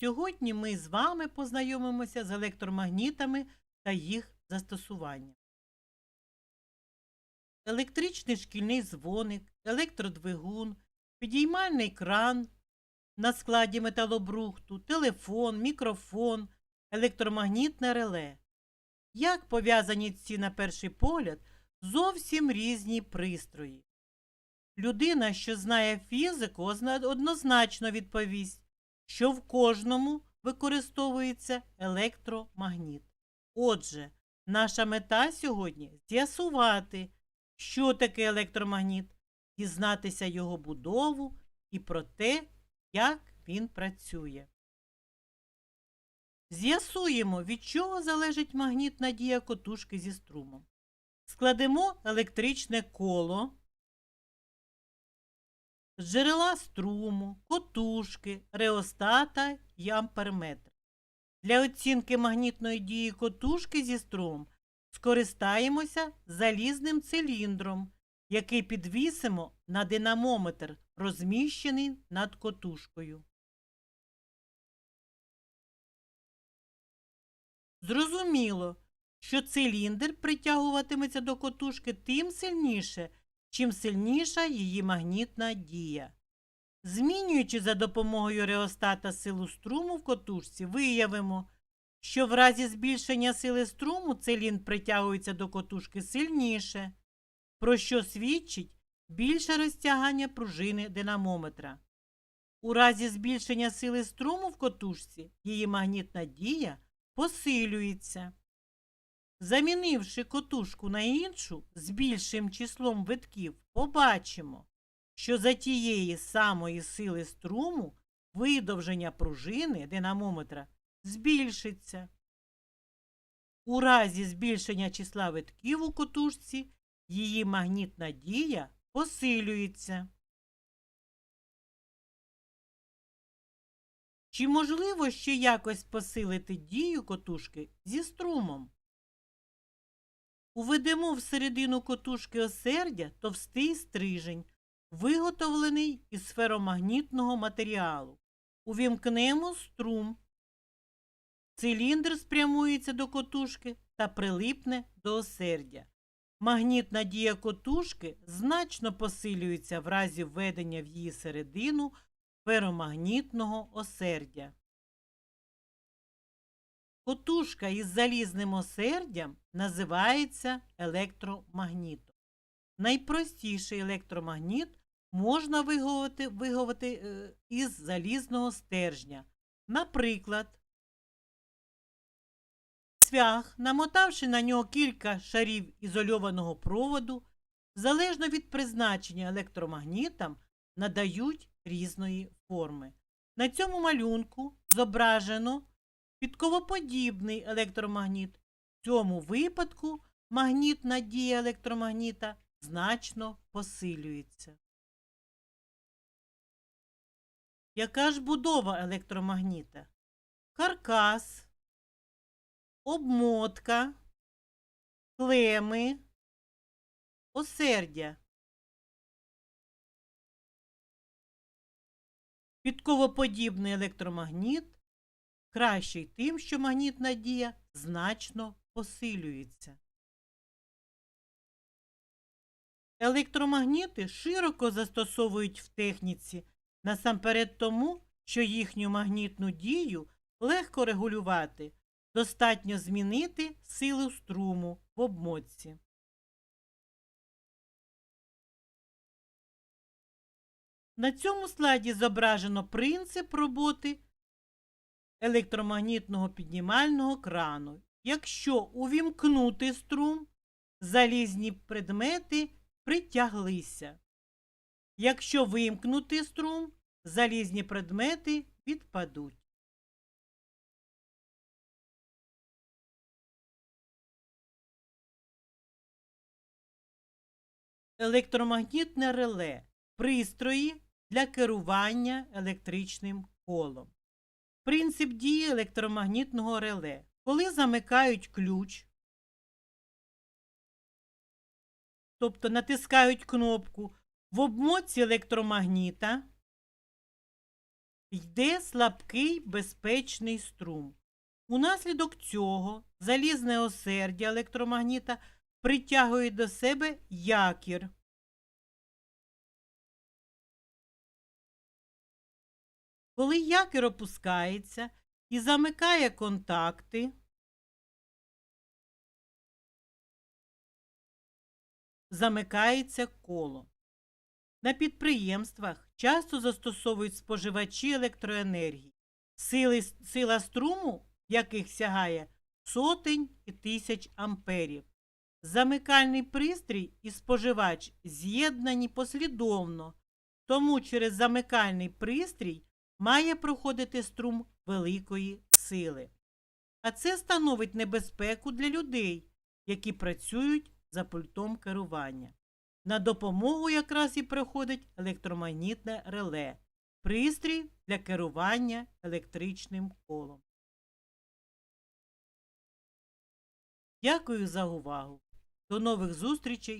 Сьогодні ми з вами познайомимося з електромагнітами та їх застосуванням. Електричний шкільний дзвоник, електродвигун, підіймальний кран на складі металобрухту, телефон, мікрофон, електромагнітне реле. Як пов'язані ці, на перший погляд, зовсім різні пристрої. Людина, що знає фізику, однозначно відповість, що в кожному використовується електромагніт. Отже, наша мета сьогодні з'ясувати, що таке електромагніт, дізнатися його будову і про те, як він працює. З'ясуємо, від чого залежить магнітна дія котушки зі струмом. Складемо електричне коло джерела струму, котушки, реостата і амперметра. Для оцінки магнітної дії котушки зі струмом скористаємося залізним циліндром, який підвісимо на динамометр, розміщений над котушкою. Зрозуміло, що циліндр притягуватиметься до котушки тим сильніше, чим сильніша її магнітна дія. Змінюючи за допомогою реостата силу струму в котушці, виявимо, що в разі збільшення сили струму циліндр притягується до котушки сильніше, про що свідчить більше розтягання пружини динамометра. У разі збільшення сили струму в котушці її магнітна дія посилюється. Замінивши котушку на іншу з більшим числом витків, побачимо, що за тієї самої сили струму видовження пружини динамометра збільшиться. У разі збільшення числа витків у котушці її магнітна дія посилюється. Чи можливо ще якось посилити дію котушки зі струмом? Уведемо всередину котушки осердя товстий стрижень, виготовлений із феромагнітного матеріалу. Увімкнемо струм. Циліндр спрямується до котушки та прилипне до осердя. Магнітна дія котушки значно посилюється в разі введення в її середину феромагнітного осердя. Котушка із залізним осердям називається електромагнітом. Найпростіший електромагніт можна виговати, виговати е, із залізного стержня. Наприклад, цвях, намотавши на нього кілька шарів ізольованого проводу, залежно від призначення електромагнітам, надають різної форми. На цьому малюнку зображено підковоподібний електромагніт. В цьому випадку магнітна дія електромагніта значно посилюється. Яка ж будова електромагніта? Каркас, обмотка, клеми, осердя. Підковоподібний електромагніт кращий тим, що магнітна дія значно посилюється. Електромагніти широко застосовують в техніці, насамперед тому, що їхню магнітну дію легко регулювати, достатньо змінити силу струму в обмотці. На цьому слайді зображено принцип роботи електромагнітного піднімального крану. Якщо увімкнути струм, залізні предмети притяглися. Якщо вимкнути струм, залізні предмети відпадуть. Електромагнітне реле пристрої для керування електричним колом. Принцип дії електромагнітного реле. Коли замикають ключ, тобто натискають кнопку в обмотці електромагніта, йде слабкий безпечний струм. Унаслідок цього залізне осердя електромагніта притягує до себе якір. Коли якір опускається і замикає контакти, замикається коло. На підприємствах часто застосовують споживачі електроенергії, сили, сила струму яких сягає сотень і тисяч амперів. Замикальний пристрій і споживач з'єднані послідовно, тому через замикальний пристрій має проходити струм великої сили. А це становить небезпеку для людей, які працюють за пультом керування. На допомогу якраз і приходить електромагнітне реле, пристрій для керування електричним колом. Дякую за увагу. До нових зустрічей